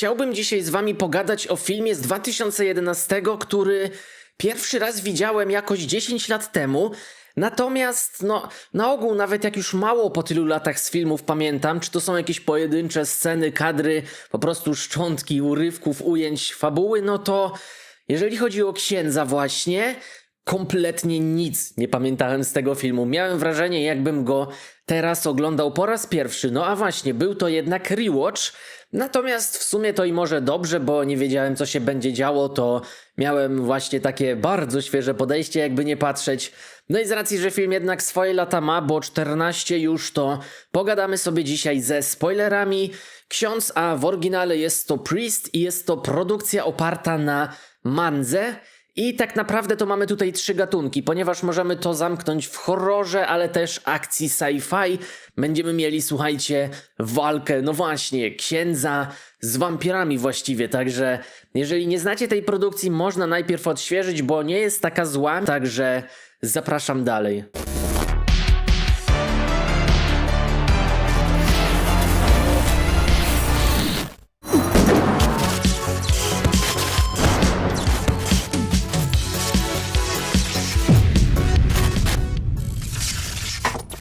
Chciałbym dzisiaj z wami pogadać o filmie z 2011, który pierwszy raz widziałem jakoś 10 lat temu. Natomiast, no, na ogół, nawet jak już mało po tylu latach z filmów pamiętam, czy to są jakieś pojedyncze sceny, kadry, po prostu szczątki urywków, ujęć, fabuły, no to jeżeli chodzi o księdza, właśnie, kompletnie nic nie pamiętałem z tego filmu. Miałem wrażenie, jakbym go teraz oglądał po raz pierwszy. No a właśnie, był to jednak rewatch. Natomiast w sumie to i może dobrze, bo nie wiedziałem, co się będzie działo, to miałem właśnie takie bardzo świeże podejście, jakby nie patrzeć. No i z racji, że film jednak swoje lata ma, bo 14 już, to pogadamy sobie dzisiaj ze spoilerami. Ksiądz, a w oryginale jest to Priest i jest to produkcja oparta na mandze. I tak naprawdę to mamy tutaj trzy gatunki, ponieważ możemy to zamknąć w horrorze, ale też akcji sci-fi. Będziemy mieli, słuchajcie, walkę, no właśnie, księdza z wampirami właściwie, także jeżeli nie znacie tej produkcji, można najpierw odświeżyć, bo nie jest taka zła, także zapraszam dalej.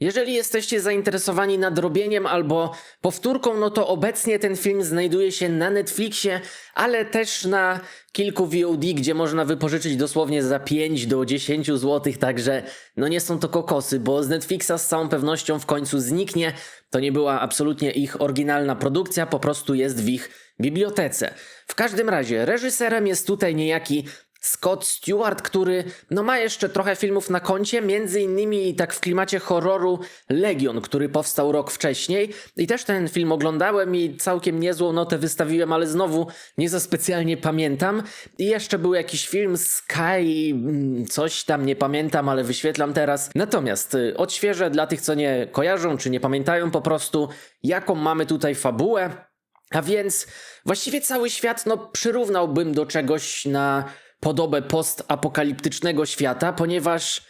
Jeżeli jesteście zainteresowani nadrobieniem albo powtórką, no to obecnie ten film znajduje się na Netflixie, ale też na kilku VOD, gdzie można wypożyczyć dosłownie za 5 do 10 zł, także no nie są to kokosy, bo z Netflixa z całą pewnością w końcu zniknie. To nie była absolutnie ich oryginalna produkcja, po prostu jest w ich bibliotece. W każdym razie reżyserem jest tutaj niejaki Scott Stewart, który no ma jeszcze trochę filmów na koncie, między innymi tak w klimacie horroru Legion, który powstał rok wcześniej i też ten film oglądałem i całkiem niezłą notę wystawiłem, ale znowu nie za specjalnie pamiętam. I jeszcze był jakiś film Sky, mm, coś tam nie pamiętam, ale wyświetlam teraz. Natomiast y, odświeżę dla tych, co nie kojarzą czy nie pamiętają po prostu, jaką mamy tutaj fabułę. A więc właściwie cały świat no przyrównałbym do czegoś na podobę postapokaliptycznego świata, ponieważ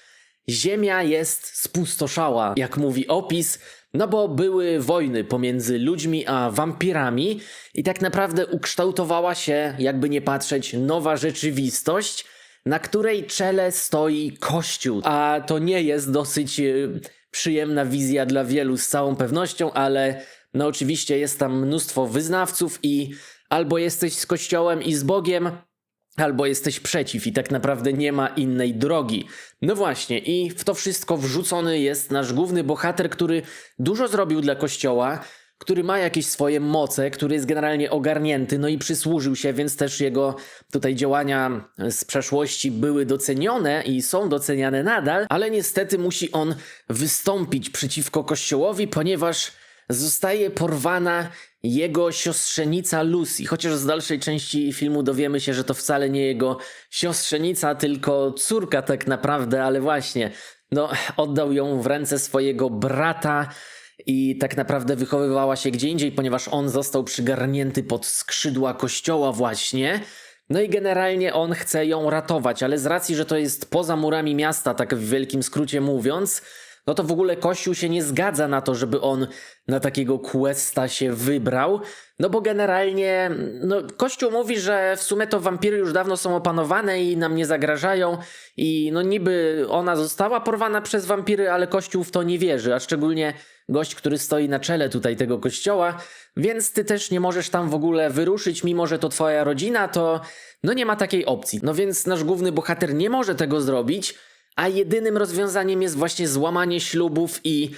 Ziemia jest spustoszała, jak mówi opis, no bo były wojny pomiędzy ludźmi a wampirami i tak naprawdę ukształtowała się, jakby nie patrzeć, nowa rzeczywistość, na której czele stoi Kościół. A to nie jest dosyć y, przyjemna wizja dla wielu z całą pewnością, ale no oczywiście jest tam mnóstwo wyznawców i albo jesteś z Kościołem i z Bogiem, albo jesteś przeciw i tak naprawdę nie ma innej drogi. No właśnie, i w to wszystko wrzucony jest nasz główny bohater, który dużo zrobił dla kościoła, który ma jakieś swoje moce, który jest generalnie ogarnięty, no i przysłużył się, więc też jego tutaj działania z przeszłości były docenione i są doceniane nadal, ale niestety musi on wystąpić przeciwko kościołowi, ponieważ zostaje porwana jego siostrzenica Lucy. Chociaż z dalszej części filmu dowiemy się, że to wcale nie jego siostrzenica, tylko córka tak naprawdę, ale właśnie, no, oddał ją w ręce swojego brata i tak naprawdę wychowywała się gdzie indziej, ponieważ on został przygarnięty pod skrzydła kościoła właśnie. No i generalnie on chce ją ratować, ale z racji, że to jest poza murami miasta, tak w wielkim skrócie mówiąc, no to w ogóle Kościół się nie zgadza na to, żeby on na takiego questa się wybrał, no bo generalnie no, Kościół mówi, że w sumie to wampiry już dawno są opanowane i nam nie zagrażają i no niby ona została porwana przez wampiry, ale Kościół w to nie wierzy, a szczególnie gość, który stoi na czele tutaj tego kościoła, więc ty też nie możesz tam w ogóle wyruszyć, mimo że to twoja rodzina, to no nie ma takiej opcji. No więc nasz główny bohater nie może tego zrobić, a jedynym rozwiązaniem jest właśnie złamanie ślubów i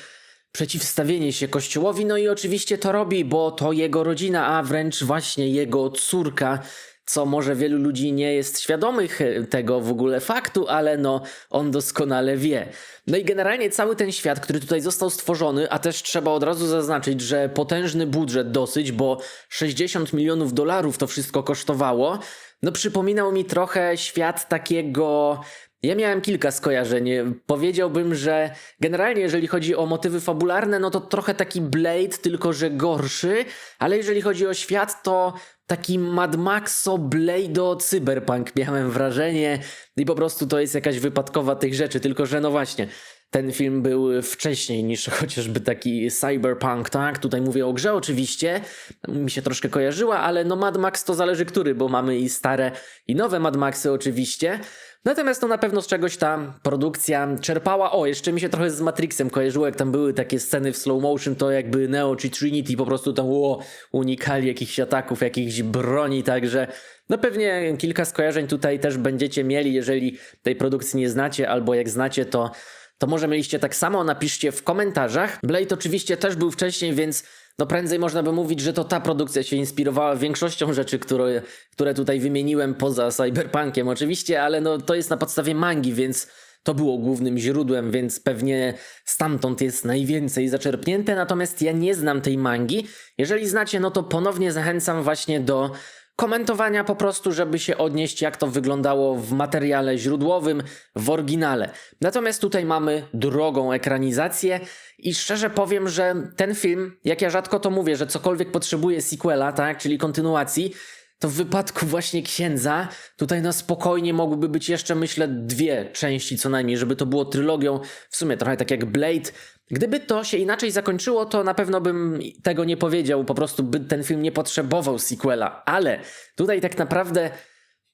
przeciwstawienie się kościołowi. No i oczywiście to robi, bo to jego rodzina, a wręcz właśnie jego córka. Co może wielu ludzi nie jest świadomych tego w ogóle faktu, ale no on doskonale wie. No i generalnie cały ten świat, który tutaj został stworzony, a też trzeba od razu zaznaczyć, że potężny budżet dosyć, bo 60 milionów dolarów to wszystko kosztowało, no przypominał mi trochę świat takiego ja miałem kilka skojarzeń. Powiedziałbym, że generalnie jeżeli chodzi o motywy fabularne, no to trochę taki Blade, tylko że gorszy, ale jeżeli chodzi o świat, to taki Mad Maxo Blade'o Cyberpunk miałem wrażenie i po prostu to jest jakaś wypadkowa tych rzeczy, tylko że no właśnie, ten film był wcześniej niż chociażby taki cyberpunk, tak? Tutaj mówię o grze oczywiście, mi się troszkę kojarzyła, ale no Mad Max to zależy który, bo mamy i stare i nowe Mad Maxy oczywiście. Natomiast to na pewno z czegoś ta produkcja czerpała. O, jeszcze mi się trochę z Matrixem kojarzyło, jak tam były takie sceny w slow motion, to jakby Neo czy Trinity po prostu tam o, unikali jakichś ataków, jakichś broni, także no pewnie kilka skojarzeń tutaj też będziecie mieli, jeżeli tej produkcji nie znacie, albo jak znacie, to to może mieliście tak samo, napiszcie w komentarzach. Blade oczywiście też był wcześniej, więc no prędzej można by mówić, że to ta produkcja się inspirowała większością rzeczy, które, które tutaj wymieniłem poza Cyberpunkiem oczywiście, ale no to jest na podstawie mangi, więc to było głównym źródłem, więc pewnie stamtąd jest najwięcej zaczerpnięte, natomiast ja nie znam tej mangi. Jeżeli znacie, no to ponownie zachęcam właśnie do komentowania po prostu, żeby się odnieść, jak to wyglądało w materiale źródłowym, w oryginale. Natomiast tutaj mamy drogą ekranizację i szczerze powiem, że ten film, jak ja rzadko to mówię, że cokolwiek potrzebuje sequela, tak, czyli kontynuacji, to w wypadku właśnie księdza, tutaj na spokojnie mogłyby być jeszcze, myślę, dwie części co najmniej, żeby to było trylogią, w sumie trochę tak jak Blade. Gdyby to się inaczej zakończyło, to na pewno bym tego nie powiedział, po prostu by ten film nie potrzebował sequela, ale tutaj tak naprawdę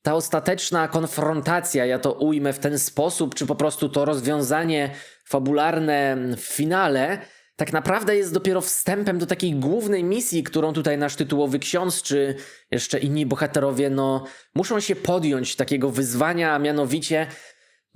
ta ostateczna konfrontacja, ja to ujmę w ten sposób, czy po prostu to rozwiązanie fabularne w finale, tak naprawdę jest dopiero wstępem do takiej głównej misji, którą tutaj nasz tytułowy ksiądz, czy jeszcze inni bohaterowie, no, muszą się podjąć takiego wyzwania, a mianowicie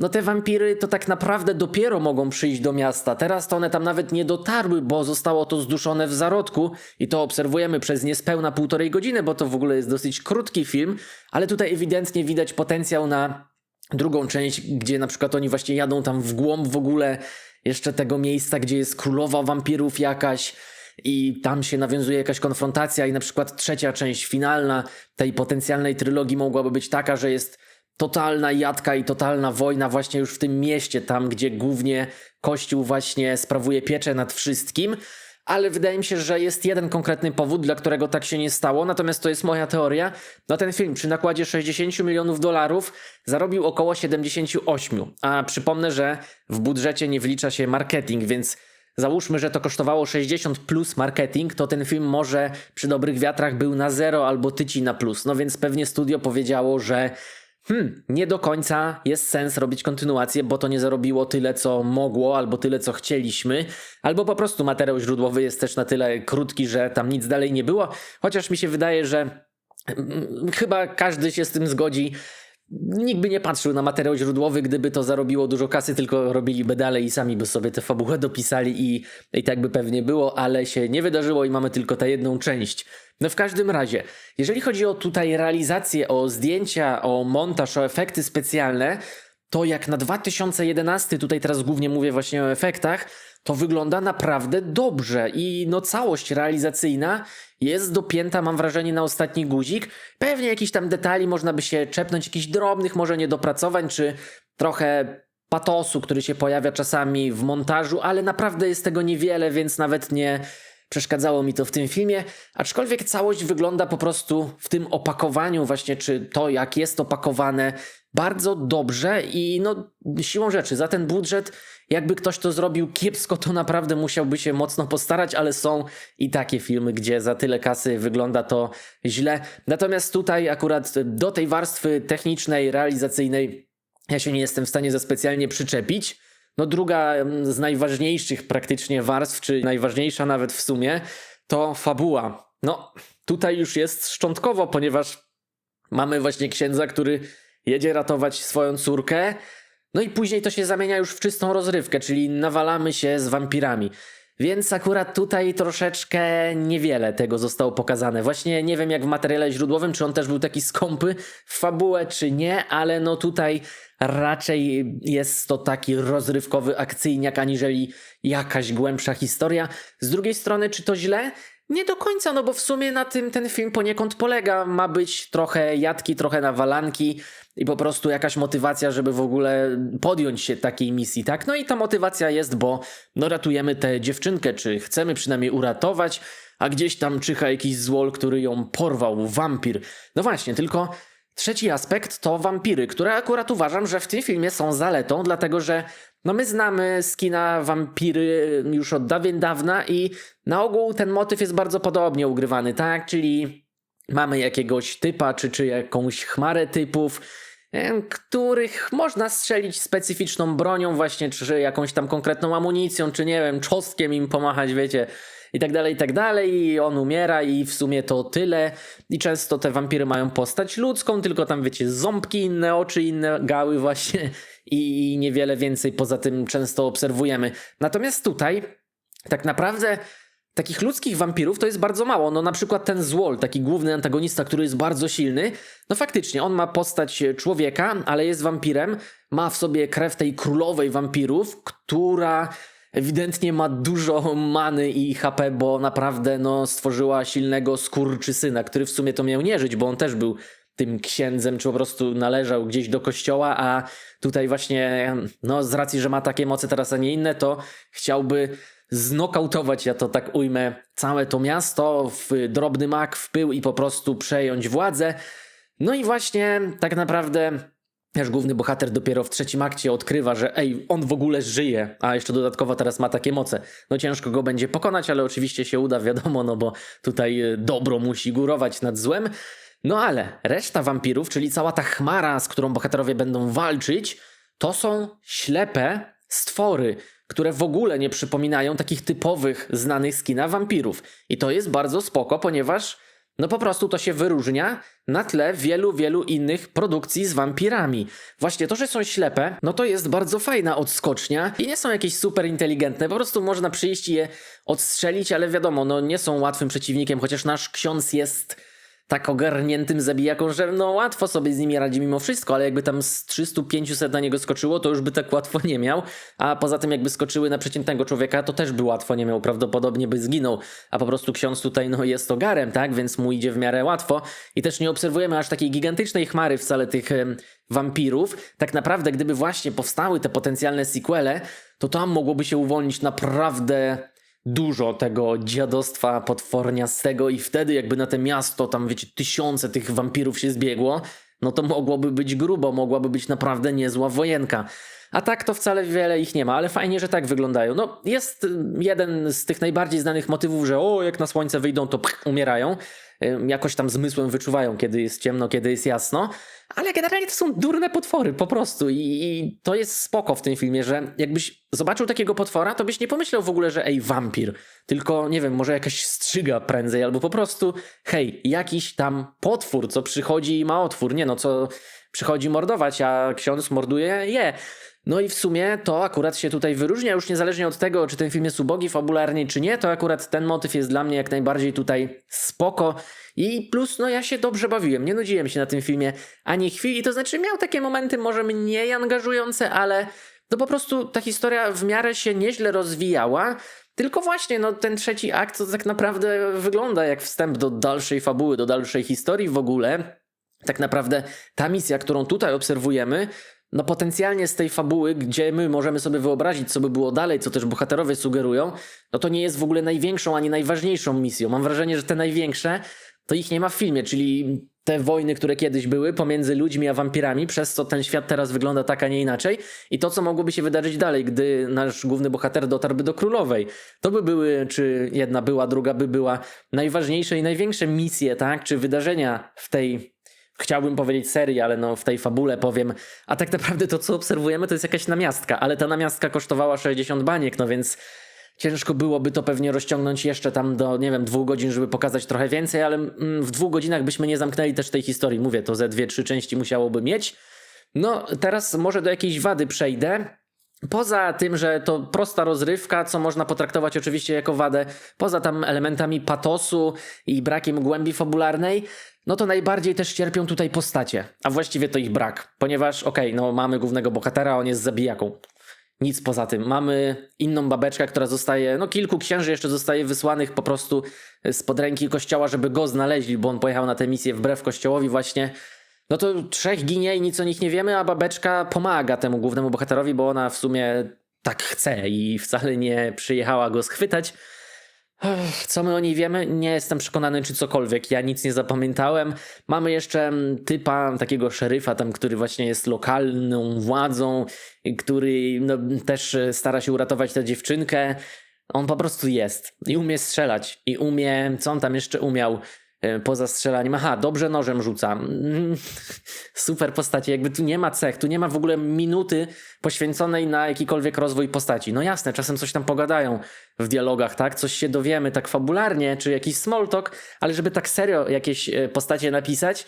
no te wampiry to tak naprawdę dopiero mogą przyjść do miasta. Teraz to one tam nawet nie dotarły, bo zostało to zduszone w zarodku i to obserwujemy przez niespełna półtorej godziny, bo to w ogóle jest dosyć krótki film, ale tutaj ewidentnie widać potencjał na drugą część, gdzie na przykład oni właśnie jadą tam w głąb w ogóle jeszcze tego miejsca, gdzie jest królowa wampirów jakaś i tam się nawiązuje jakaś konfrontacja i na przykład trzecia część finalna tej potencjalnej trylogii mogłaby być taka, że jest totalna jadka i totalna wojna właśnie już w tym mieście, tam gdzie głównie Kościół właśnie sprawuje pieczę nad wszystkim. Ale wydaje mi się, że jest jeden konkretny powód, dla którego tak się nie stało, natomiast to jest moja teoria. No ten film przy nakładzie 60 milionów dolarów zarobił około 78, a przypomnę, że w budżecie nie wlicza się marketing, więc Załóżmy, że to kosztowało 60 plus marketing, to ten film może przy dobrych wiatrach był na zero albo tyci na plus. No więc pewnie studio powiedziało, że hmm, nie do końca jest sens robić kontynuację, bo to nie zarobiło tyle, co mogło, albo tyle, co chcieliśmy, albo po prostu materiał źródłowy jest też na tyle krótki, że tam nic dalej nie było. Chociaż mi się wydaje, że mm, chyba każdy się z tym zgodzi. Nikt by nie patrzył na materiał źródłowy, gdyby to zarobiło dużo kasy, tylko robiliby dalej i sami by sobie tę fabułę dopisali i, i tak by pewnie było, ale się nie wydarzyło i mamy tylko tę jedną część. No w każdym razie, jeżeli chodzi o tutaj realizację, o zdjęcia, o montaż, o efekty specjalne, to jak na 2011, tutaj teraz głównie mówię właśnie o efektach, to wygląda naprawdę dobrze i no całość realizacyjna jest dopięta, mam wrażenie, na ostatni guzik. Pewnie jakiś tam detali można by się czepnąć, jakichś drobnych może niedopracowań, czy trochę patosu, który się pojawia czasami w montażu, ale naprawdę jest tego niewiele, więc nawet nie przeszkadzało mi to w tym filmie, aczkolwiek całość wygląda po prostu w tym opakowaniu właśnie, czy to jak jest opakowane bardzo dobrze i no siłą rzeczy za ten budżet jakby ktoś to zrobił kiepsko, to naprawdę musiałby się mocno postarać, ale są i takie filmy, gdzie za tyle kasy wygląda to źle. Natomiast tutaj akurat do tej warstwy technicznej, realizacyjnej ja się nie jestem w stanie za specjalnie przyczepić. No druga z najważniejszych praktycznie warstw, czy najważniejsza nawet w sumie, to fabuła. No tutaj już jest szczątkowo, ponieważ mamy właśnie księdza, który jedzie ratować swoją córkę, no i później to się zamienia już w czystą rozrywkę, czyli nawalamy się z wampirami. Więc akurat tutaj troszeczkę niewiele tego zostało pokazane. Właśnie nie wiem jak w materiale źródłowym, czy on też był taki skąpy w fabułę, czy nie, ale no tutaj raczej jest to taki rozrywkowy akcyjniak, aniżeli jakaś głębsza historia. Z drugiej strony, czy to źle? Nie do końca, no bo w sumie na tym ten film poniekąd polega. Ma być trochę jadki, trochę nawalanki i po prostu jakaś motywacja, żeby w ogóle podjąć się takiej misji, tak? No i ta motywacja jest, bo no ratujemy tę dziewczynkę, czy chcemy przynajmniej uratować, a gdzieś tam czyha jakiś złol, który ją porwał, wampir. No właśnie, tylko Trzeci aspekt to wampiry, które akurat uważam, że w tym filmie są zaletą, dlatego że no my znamy z kina wampiry już od dawien dawna i na ogół ten motyw jest bardzo podobnie ugrywany, tak? Czyli mamy jakiegoś typa czy, czy jakąś chmarę typów, których można strzelić specyficzną bronią właśnie, czy jakąś tam konkretną amunicją, czy nie wiem, czosnkiem im pomachać, wiecie, i tak dalej, i tak dalej, i on umiera i w sumie to tyle. I często te wampiry mają postać ludzką, tylko tam wiecie, ząbki, inne oczy, inne gały właśnie i niewiele więcej poza tym często obserwujemy. Natomiast tutaj tak naprawdę takich ludzkich wampirów to jest bardzo mało. No na przykład ten Złol, taki główny antagonista, który jest bardzo silny, no faktycznie on ma postać człowieka, ale jest wampirem, ma w sobie krew tej królowej wampirów, która ewidentnie ma dużo many i HP, bo naprawdę no, stworzyła silnego skurczysyna, który w sumie to miał nie żyć, bo on też był tym księdzem, czy po prostu należał gdzieś do kościoła, a tutaj właśnie, no z racji, że ma takie moce teraz, a nie inne, to chciałby znokautować, ja to tak ujmę, całe to miasto w drobny mak, w pył i po prostu przejąć władzę. No i właśnie tak naprawdę Nasz główny bohater dopiero w trzecim akcie odkrywa, że ej, on w ogóle żyje, a jeszcze dodatkowo teraz ma takie moce. No ciężko go będzie pokonać, ale oczywiście się uda, wiadomo, no bo tutaj e, dobro musi górować nad złem. No ale reszta wampirów, czyli cała ta chmara, z którą bohaterowie będą walczyć, to są ślepe stwory, które w ogóle nie przypominają takich typowych, znanych z kina wampirów. I to jest bardzo spoko, ponieważ no po prostu to się wyróżnia na tle wielu, wielu innych produkcji z wampirami. Właśnie to, że są ślepe, no to jest bardzo fajna odskocznia i nie są jakieś super inteligentne, po prostu można przyjść i je odstrzelić, ale wiadomo, no nie są łatwym przeciwnikiem, chociaż nasz ksiądz jest tak ogarniętym zabijaką, że no łatwo sobie z nimi radzi mimo wszystko, ale jakby tam z 300-500 na niego skoczyło, to już by tak łatwo nie miał, a poza tym jakby skoczyły na przeciętnego człowieka, to też by łatwo nie miał, prawdopodobnie by zginął, a po prostu ksiądz tutaj no jest ogarem, tak, więc mu idzie w miarę łatwo. I też nie obserwujemy aż takiej gigantycznej chmary wcale tych wampirów. Tak naprawdę, gdyby właśnie powstały te potencjalne sequele, to tam mogłoby się uwolnić naprawdę dużo tego dziadostwa potworniastego i wtedy jakby na te miasto tam wiecie tysiące tych wampirów się zbiegło, no to mogłoby być grubo, mogłaby być naprawdę niezła wojenka. A tak to wcale wiele ich nie ma, ale fajnie, że tak wyglądają. No, jest jeden z tych najbardziej znanych motywów, że o, jak na słońce wyjdą, to pch, umierają. Jakoś tam zmysłem wyczuwają, kiedy jest ciemno, kiedy jest jasno. Ale generalnie to są durne potwory, po prostu. I, I to jest spoko w tym filmie, że jakbyś zobaczył takiego potwora, to byś nie pomyślał w ogóle, że ej, wampir. Tylko, nie wiem, może jakaś strzyga prędzej, albo po prostu, hej, jakiś tam potwór, co przychodzi i ma otwór. Nie no, co przychodzi mordować, a ksiądz morduje je. No i w sumie to akurat się tutaj wyróżnia, już niezależnie od tego, czy ten film jest ubogi fabularnie, czy nie, to akurat ten motyw jest dla mnie jak najbardziej tutaj spoko. I plus, no ja się dobrze bawiłem, nie nudziłem się na tym filmie ani chwili, to znaczy miał takie momenty może mniej angażujące, ale no po prostu ta historia w miarę się nieźle rozwijała. Tylko właśnie, no ten trzeci akt to tak naprawdę wygląda jak wstęp do dalszej fabuły, do dalszej historii w ogóle. Tak naprawdę ta misja, którą tutaj obserwujemy, no potencjalnie z tej fabuły, gdzie my możemy sobie wyobrazić, co by było dalej, co też bohaterowie sugerują, no to nie jest w ogóle największą ani najważniejszą misją. Mam wrażenie, że te największe to ich nie ma w filmie, czyli te wojny, które kiedyś były pomiędzy ludźmi a wampirami, przez co ten świat teraz wygląda tak, a nie inaczej i to, co mogłoby się wydarzyć dalej, gdy nasz główny bohater dotarłby do królowej. To by były, czy jedna była, druga by była, najważniejsze i największe misje, tak, czy wydarzenia w tej chciałbym powiedzieć serii, ale no w tej fabule powiem, a tak naprawdę to co obserwujemy to jest jakaś namiastka, ale ta namiastka kosztowała 60 baniek, no więc ciężko byłoby to pewnie rozciągnąć jeszcze tam do, nie wiem, dwóch godzin, żeby pokazać trochę więcej, ale mm, w dwóch godzinach byśmy nie zamknęli też tej historii, mówię, to ze dwie, trzy części musiałoby mieć. No teraz może do jakiejś wady przejdę. Poza tym, że to prosta rozrywka, co można potraktować oczywiście jako wadę, poza tam elementami patosu i brakiem głębi fabularnej, no to najbardziej też cierpią tutaj postacie, a właściwie to ich brak, ponieważ okej, no mamy głównego bohatera, on jest zabijaką. Nic poza tym. Mamy inną babeczkę, która zostaje, no kilku księży jeszcze zostaje wysłanych po prostu spod ręki kościoła, żeby go znaleźli, bo on pojechał na tę misję wbrew kościołowi właśnie. No to trzech ginie i nic o nich nie wiemy, a babeczka pomaga temu głównemu bohaterowi, bo ona w sumie tak chce i wcale nie przyjechała go schwytać. Co my o niej wiemy? Nie jestem przekonany, czy cokolwiek. Ja nic nie zapamiętałem. Mamy jeszcze mm, typa, takiego szeryfa, tam, który właśnie jest lokalną władzą, który no, też e, stara się uratować tę dziewczynkę. On po prostu jest i umie strzelać. I umie, co on tam jeszcze umiał poza strzelaniem? Aha, dobrze nożem rzuca. Mm, Super postacie. Jakby tu nie ma cech, tu nie ma w ogóle minuty poświęconej na jakikolwiek rozwój postaci. No jasne, czasem coś tam pogadają w dialogach, tak? Coś się dowiemy tak fabularnie, czy jakiś small talk, ale żeby tak serio jakieś e, postacie napisać,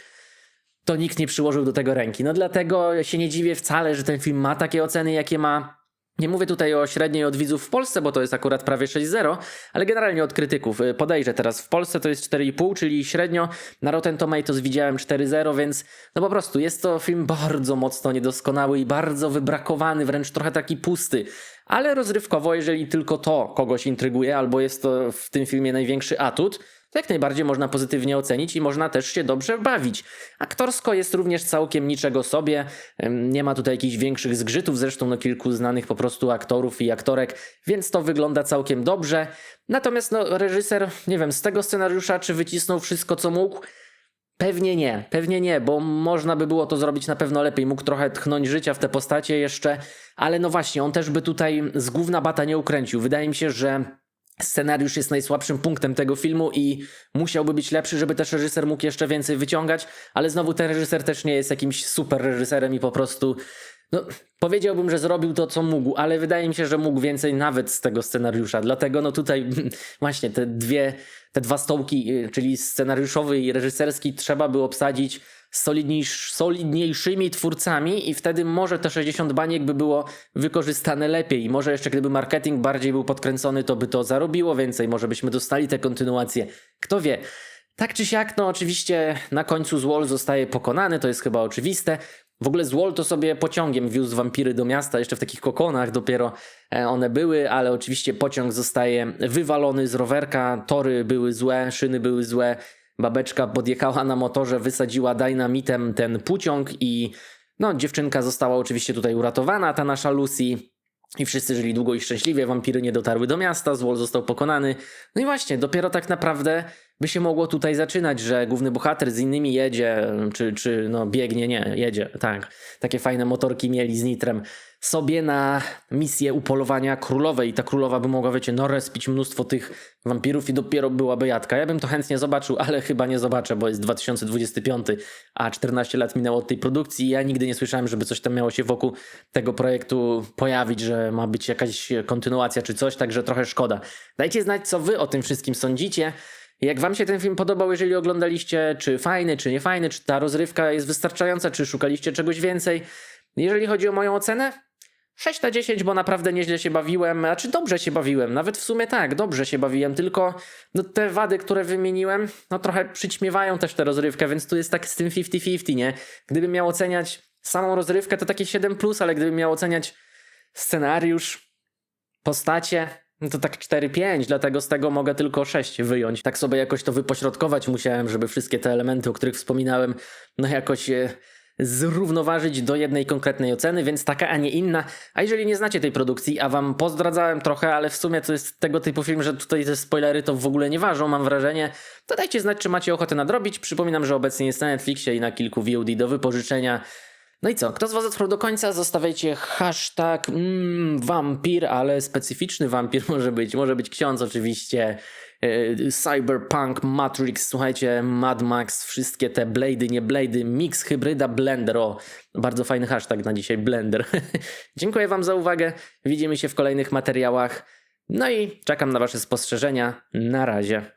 to nikt nie przyłożył do tego ręki. No dlatego się nie dziwię wcale, że ten film ma takie oceny, jakie ma. Nie mówię tutaj o średniej od widzów w Polsce, bo to jest akurat prawie 6,0, ale generalnie od krytyków. Y, Podejrzę teraz, w Polsce to jest 4,5, czyli średnio. Na Rotten Tomatoes widziałem 4,0, więc no po prostu jest to film bardzo mocno niedoskonały i bardzo wybrakowany, wręcz trochę taki pusty. Ale rozrywkowo, jeżeli tylko to kogoś intryguje, albo jest to w tym filmie największy atut, to jak najbardziej można pozytywnie ocenić i można też się dobrze bawić. Aktorsko jest również całkiem niczego sobie, nie ma tutaj jakichś większych zgrzytów, zresztą no kilku znanych po prostu aktorów i aktorek, więc to wygląda całkiem dobrze. Natomiast no reżyser, nie wiem, z tego scenariusza czy wycisnął wszystko co mógł, Pewnie nie, pewnie nie, bo można by było to zrobić na pewno lepiej. Mógł trochę tchnąć życia w te postacie jeszcze, ale no właśnie, on też by tutaj z główna bata nie ukręcił. Wydaje mi się, że scenariusz jest najsłabszym punktem tego filmu i musiałby być lepszy, żeby też reżyser mógł jeszcze więcej wyciągać, ale znowu ten reżyser też nie jest jakimś super reżyserem i po prostu no, powiedziałbym, że zrobił to, co mógł, ale wydaje mi się, że mógł więcej nawet z tego scenariusza. Dlatego no tutaj właśnie te dwie, te dwa stołki, y, czyli scenariuszowy i reżyserski, trzeba by obsadzić solidniejsz, solidniejszymi twórcami i wtedy może te 60 baniek by było wykorzystane lepiej. I może jeszcze gdyby marketing bardziej był podkręcony, to by to zarobiło więcej, może byśmy dostali te kontynuacje. Kto wie. Tak czy siak, no oczywiście na końcu Złol zostaje pokonany, to jest chyba oczywiste. W ogóle Złol to sobie pociągiem wiózł wampiry do miasta, jeszcze w takich kokonach dopiero e, one były, ale oczywiście pociąg zostaje wywalony z rowerka, tory były złe, szyny były złe, babeczka podjechała na motorze, wysadziła dynamitem ten pociąg i no dziewczynka została oczywiście tutaj uratowana, ta nasza Lucy. I wszyscy żyli długo i szczęśliwie, wampiry nie dotarły do miasta, Złol został pokonany. No i właśnie, dopiero tak naprawdę by się mogło tutaj zaczynać, że główny bohater z innymi jedzie, czy, czy no biegnie, nie, jedzie, tak. Takie fajne motorki mieli z nitrem sobie na misję upolowania królowej i ta królowa by mogła, wiecie, no respić mnóstwo tych wampirów i dopiero byłaby jadka. Ja bym to chętnie zobaczył, ale chyba nie zobaczę, bo jest 2025, a 14 lat minęło od tej produkcji i ja nigdy nie słyszałem, żeby coś tam miało się wokół tego projektu pojawić, że ma być jakaś kontynuacja czy coś, także trochę szkoda. Dajcie znać, co wy o tym wszystkim sądzicie. Jak wam się ten film podobał, jeżeli oglądaliście, czy fajny, czy nie fajny, czy ta rozrywka jest wystarczająca, czy szukaliście czegoś więcej. Jeżeli chodzi o moją ocenę, 6 na 10, bo naprawdę nieźle się bawiłem, a czy dobrze się bawiłem, nawet w sumie tak, dobrze się bawiłem, tylko no, te wady, które wymieniłem, no trochę przyćmiewają też tę rozrywkę, więc tu jest tak z tym 50-50, nie? Gdybym miał oceniać samą rozrywkę, to takie 7+, plus, ale gdybym miał oceniać scenariusz, postacie, no to tak 4-5, dlatego z tego mogę tylko 6 wyjąć. Tak sobie jakoś to wypośrodkować musiałem, żeby wszystkie te elementy, o których wspominałem, no jakoś e, zrównoważyć do jednej konkretnej oceny, więc taka, a nie inna. A jeżeli nie znacie tej produkcji, a wam pozdradzałem trochę, ale w sumie to jest tego typu film, że tutaj te spoilery to w ogóle nie ważą, mam wrażenie, to dajcie znać, czy macie ochotę nadrobić. Przypominam, że obecnie jest na Netflixie i na kilku VOD do wypożyczenia. No i co? Kto z Was dotrwał do końca? Zostawiajcie hashtag mm, wampir, ale specyficzny wampir może być. Może być ksiądz oczywiście. Yy, Cyberpunk, Matrix, słuchajcie, Mad Max, wszystkie te blady, nie blady, mix, hybryda, blender. O, bardzo fajny hashtag na dzisiaj, blender. Dziękuję Wam za uwagę. Widzimy się w kolejnych materiałach. No i czekam na Wasze spostrzeżenia. Na razie.